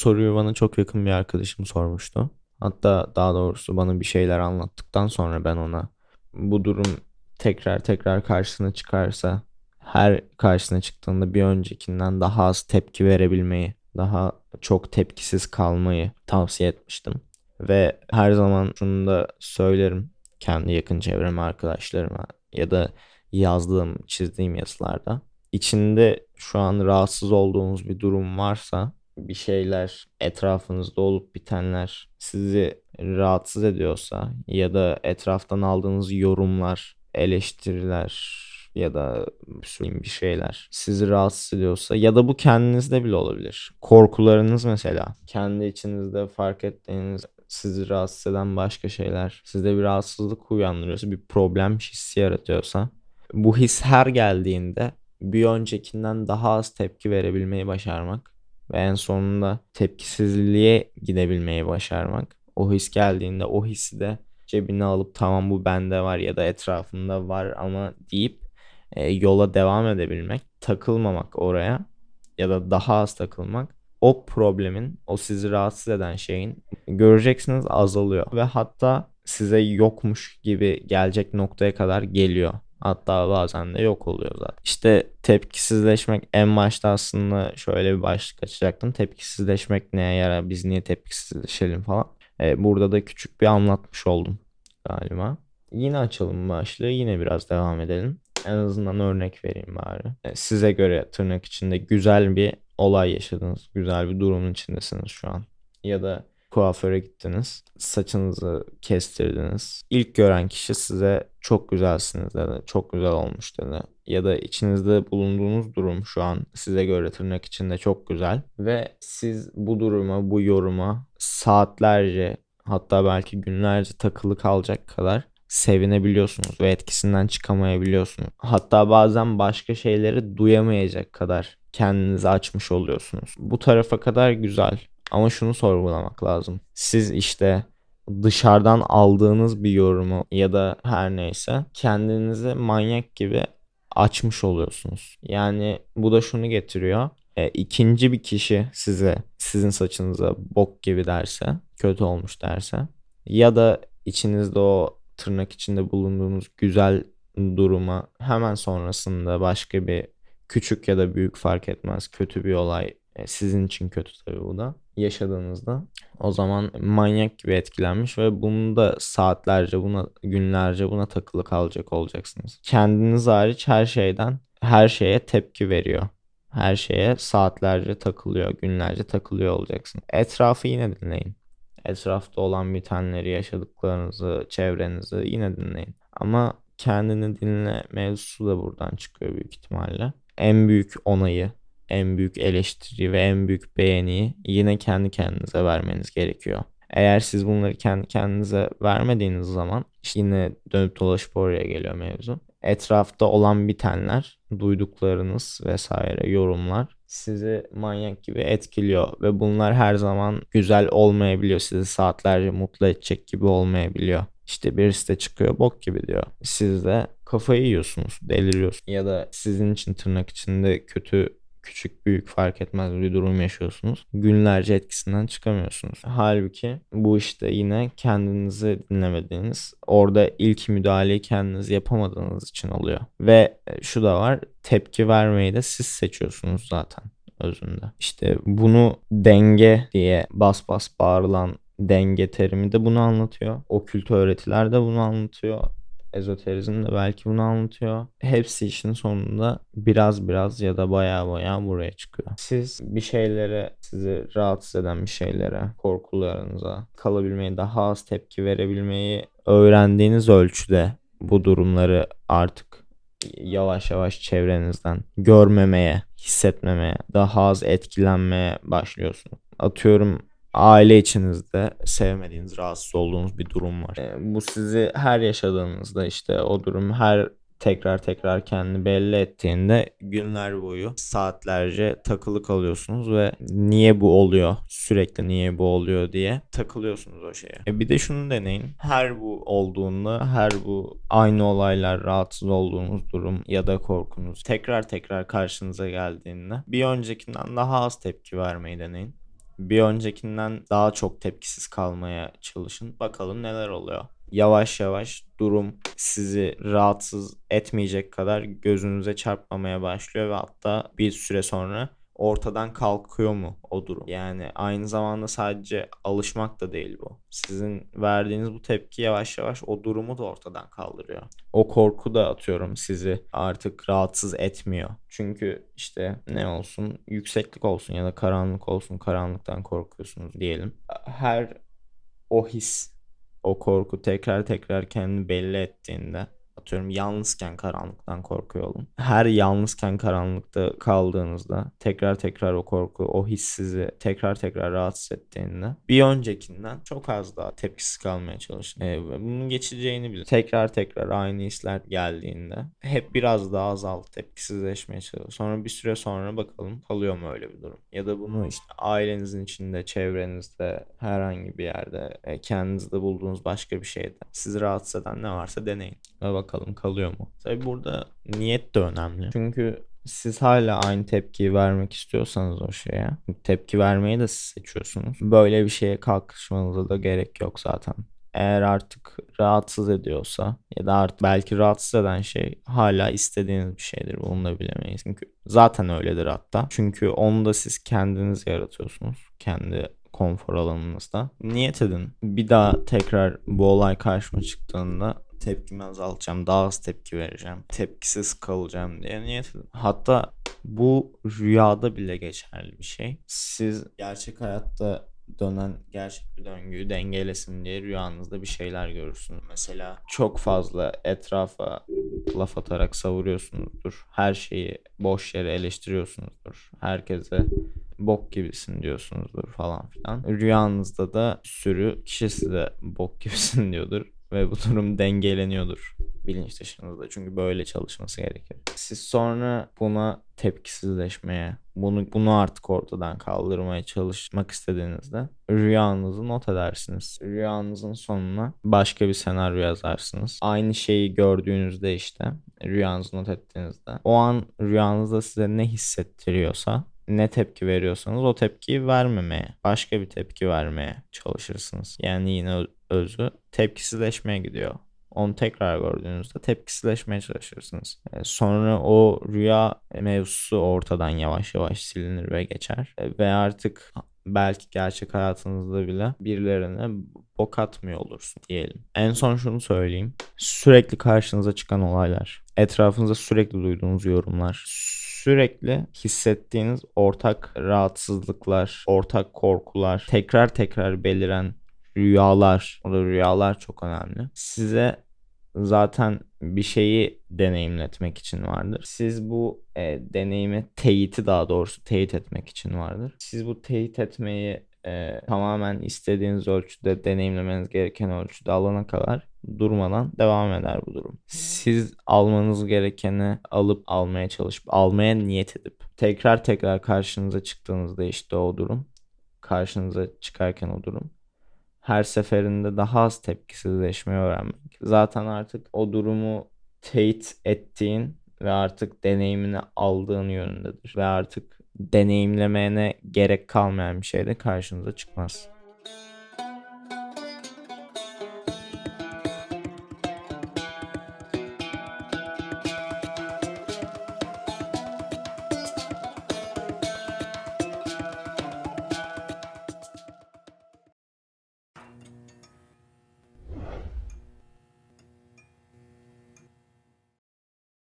soruyu bana çok yakın bir arkadaşım sormuştu. Hatta daha doğrusu bana bir şeyler anlattıktan sonra ben ona bu durum tekrar tekrar karşısına çıkarsa her karşısına çıktığında bir öncekinden daha az tepki verebilmeyi, daha çok tepkisiz kalmayı tavsiye etmiştim. Ve her zaman şunu da söylerim kendi yakın çevreme, arkadaşlarıma ya da yazdığım, çizdiğim yazılarda. İçinde şu an rahatsız olduğunuz bir durum varsa bir şeyler etrafınızda olup bitenler sizi rahatsız ediyorsa ya da etraftan aldığınız yorumlar, eleştiriler ya da bir şeyler sizi rahatsız ediyorsa ya da bu kendinizde bile olabilir. Korkularınız mesela kendi içinizde fark ettiğiniz sizi rahatsız eden başka şeyler sizde bir rahatsızlık uyandırıyorsa bir problem hissi yaratıyorsa bu his her geldiğinde bir öncekinden daha az tepki verebilmeyi başarmak ve en sonunda tepkisizliğe gidebilmeyi başarmak. O his geldiğinde o hissi de cebine alıp tamam bu bende var ya da etrafımda var ama deyip e, yola devam edebilmek, takılmamak oraya ya da daha az takılmak o problemin, o sizi rahatsız eden şeyin göreceksiniz azalıyor ve hatta size yokmuş gibi gelecek noktaya kadar geliyor. Hatta bazen de yok oluyor zaten. İşte tepkisizleşmek en başta aslında şöyle bir başlık açacaktım. Tepkisizleşmek neye yarar? Biz niye tepkisizleşelim falan. Ee, burada da küçük bir anlatmış oldum galiba. Yine açalım başlığı. Yine biraz devam edelim. En azından örnek vereyim bari. Ee, size göre tırnak içinde güzel bir olay yaşadınız. Güzel bir durumun içindesiniz şu an. Ya da kuaföre gittiniz. Saçınızı kestirdiniz. İlk gören kişi size çok güzelsiniz dedi. Çok güzel olmuş dedi. Ya da içinizde bulunduğunuz durum şu an size göre tırnak içinde çok güzel. Ve siz bu duruma, bu yoruma saatlerce hatta belki günlerce takılı kalacak kadar sevinebiliyorsunuz ve etkisinden çıkamayabiliyorsunuz. Hatta bazen başka şeyleri duyamayacak kadar kendinizi açmış oluyorsunuz. Bu tarafa kadar güzel. Ama şunu sorgulamak lazım. Siz işte dışarıdan aldığınız bir yorumu ya da her neyse kendinizi manyak gibi açmış oluyorsunuz. Yani bu da şunu getiriyor. E, ikinci bir kişi size sizin saçınıza bok gibi derse, kötü olmuş derse ya da içinizde o tırnak içinde bulunduğunuz güzel duruma hemen sonrasında başka bir küçük ya da büyük fark etmez kötü bir olay sizin için kötü tabii bu da yaşadığınızda o zaman manyak gibi etkilenmiş ve bunu da saatlerce buna günlerce buna takılı kalacak olacaksınız. Kendiniz hariç her şeyden her şeye tepki veriyor. Her şeye saatlerce takılıyor, günlerce takılıyor olacaksın. Etrafı yine dinleyin. Etrafta olan bitenleri, yaşadıklarınızı, çevrenizi yine dinleyin. Ama kendini dinle mevzusu da buradan çıkıyor büyük ihtimalle. En büyük onayı en büyük eleştiri ve en büyük beğeniyi yine kendi kendinize vermeniz gerekiyor. Eğer siz bunları kendi kendinize vermediğiniz zaman yine dönüp dolaşıp oraya geliyor mevzu. Etrafta olan bitenler, duyduklarınız vesaire yorumlar sizi manyak gibi etkiliyor ve bunlar her zaman güzel olmayabiliyor. Sizi saatlerce mutlu edecek gibi olmayabiliyor. İşte birisi de çıkıyor bok gibi diyor. Siz de kafayı yiyorsunuz, deliriyorsunuz. Ya da sizin için tırnak içinde kötü küçük büyük fark etmez bir durum yaşıyorsunuz. Günlerce etkisinden çıkamıyorsunuz. Halbuki bu işte yine kendinizi dinlemediğiniz, orada ilk müdahaleyi kendiniz yapamadığınız için oluyor. Ve şu da var, tepki vermeyi de siz seçiyorsunuz zaten özünde. İşte bunu denge diye bas bas bağırılan denge terimi de bunu anlatıyor. Okült öğretiler de bunu anlatıyor ezoterizm de belki bunu anlatıyor. Hepsi işin sonunda biraz biraz ya da baya baya buraya çıkıyor. Siz bir şeylere, sizi rahatsız eden bir şeylere, korkularınıza kalabilmeyi, daha az tepki verebilmeyi öğrendiğiniz ölçüde bu durumları artık yavaş yavaş çevrenizden görmemeye, hissetmemeye, daha az etkilenmeye başlıyorsunuz. Atıyorum aile içinizde sevmediğiniz, rahatsız olduğunuz bir durum var. E, bu sizi her yaşadığınızda işte o durum her tekrar tekrar kendini belli ettiğinde günler boyu saatlerce takılı kalıyorsunuz ve niye bu oluyor sürekli niye bu oluyor diye takılıyorsunuz o şeye. E bir de şunu deneyin. Her bu olduğunda her bu aynı olaylar rahatsız olduğunuz durum ya da korkunuz tekrar tekrar karşınıza geldiğinde bir öncekinden daha az tepki vermeyi deneyin bir öncekinden daha çok tepkisiz kalmaya çalışın. Bakalım neler oluyor. Yavaş yavaş durum sizi rahatsız etmeyecek kadar gözünüze çarpmamaya başlıyor ve hatta bir süre sonra ortadan kalkıyor mu o durum? Yani aynı zamanda sadece alışmak da değil bu. Sizin verdiğiniz bu tepki yavaş yavaş o durumu da ortadan kaldırıyor. O korku da atıyorum sizi artık rahatsız etmiyor. Çünkü işte ne olsun yükseklik olsun ya da karanlık olsun karanlıktan korkuyorsunuz diyelim. Her o his, o korku tekrar tekrar kendini belli ettiğinde atıyorum yalnızken karanlıktan korkuyor olun. Her yalnızken karanlıkta kaldığınızda tekrar tekrar o korku, o his sizi tekrar tekrar rahatsız ettiğinde bir öncekinden çok az daha tepkisiz kalmaya çalışın. Ee, bunun geçeceğini bilin. Tekrar tekrar aynı hisler geldiğinde hep biraz daha azalt tepkisizleşmeye çalışın. Sonra bir süre sonra bakalım kalıyor mu öyle bir durum. Ya da bunu işte ailenizin içinde, çevrenizde, herhangi bir yerde, e, kendinizde bulduğunuz başka bir şeyde sizi rahatsız eden ne varsa deneyin. Ve bakalım kalıyor mu? Tabi burada niyet de önemli. Çünkü siz hala aynı tepkiyi vermek istiyorsanız o şeye tepki vermeyi de siz seçiyorsunuz. Böyle bir şeye kalkışmanıza da gerek yok zaten. Eğer artık rahatsız ediyorsa ya da artık belki rahatsız eden şey hala istediğiniz bir şeydir. Bunu da bilemeyiz. Çünkü zaten öyledir hatta. Çünkü onu da siz kendiniz yaratıyorsunuz. Kendi konfor alanınızda. Niyet edin. Bir daha tekrar bu olay karşıma çıktığında tepkimi azaltacağım. Daha az tepki vereceğim. Tepkisiz kalacağım diye niyet. Hatta bu rüyada bile geçerli bir şey. Siz gerçek hayatta dönen gerçek bir döngüyü dengelesin diye rüyanızda bir şeyler görürsünüz. Mesela çok fazla etrafa laf atarak savuruyorsunuzdur. Her şeyi boş yere eleştiriyorsunuzdur. Herkese bok gibisin diyorsunuzdur falan filan. Rüyanızda da sürü kişi size bok gibisin diyordur ve bu durum dengeleniyordur bilinç dışınızda. Çünkü böyle çalışması gerekir. Siz sonra buna tepkisizleşmeye, bunu bunu artık ortadan kaldırmaya çalışmak istediğinizde rüyanızı not edersiniz. Rüyanızın sonuna başka bir senaryo yazarsınız. Aynı şeyi gördüğünüzde işte rüyanızı not ettiğinizde o an rüyanızda size ne hissettiriyorsa ne tepki veriyorsanız o tepkiyi vermemeye, başka bir tepki vermeye çalışırsınız. Yani yine özü tepkisizleşmeye gidiyor. Onu tekrar gördüğünüzde tepkisizleşmeye çalışırsınız. E, sonra o rüya mevzusu ortadan yavaş yavaş silinir ve geçer. E, ve artık belki gerçek hayatınızda bile birilerine bok atmıyor olursun diyelim. En son şunu söyleyeyim. Sürekli karşınıza çıkan olaylar, etrafınızda sürekli duyduğunuz yorumlar, sürekli hissettiğiniz ortak rahatsızlıklar, ortak korkular, tekrar tekrar beliren rüyalar. O da rüyalar çok önemli. Size zaten bir şeyi deneyimletmek için vardır. Siz bu e, deneyimi teyiti daha doğrusu teyit etmek için vardır. Siz bu teyit etmeyi e, tamamen istediğiniz ölçüde deneyimlemeniz gereken ölçüde alana kadar durmadan devam eder bu durum. Siz almanız gerekeni alıp almaya çalışıp almaya niyet edip tekrar tekrar karşınıza çıktığınızda işte o durum karşınıza çıkarken o durum her seferinde daha az tepkisizleşmeyi öğrenmek. Zaten artık o durumu teyit ettiğin ve artık deneyimini aldığın yönündedir. Ve artık deneyimlemene gerek kalmayan bir şey de karşınıza çıkmaz.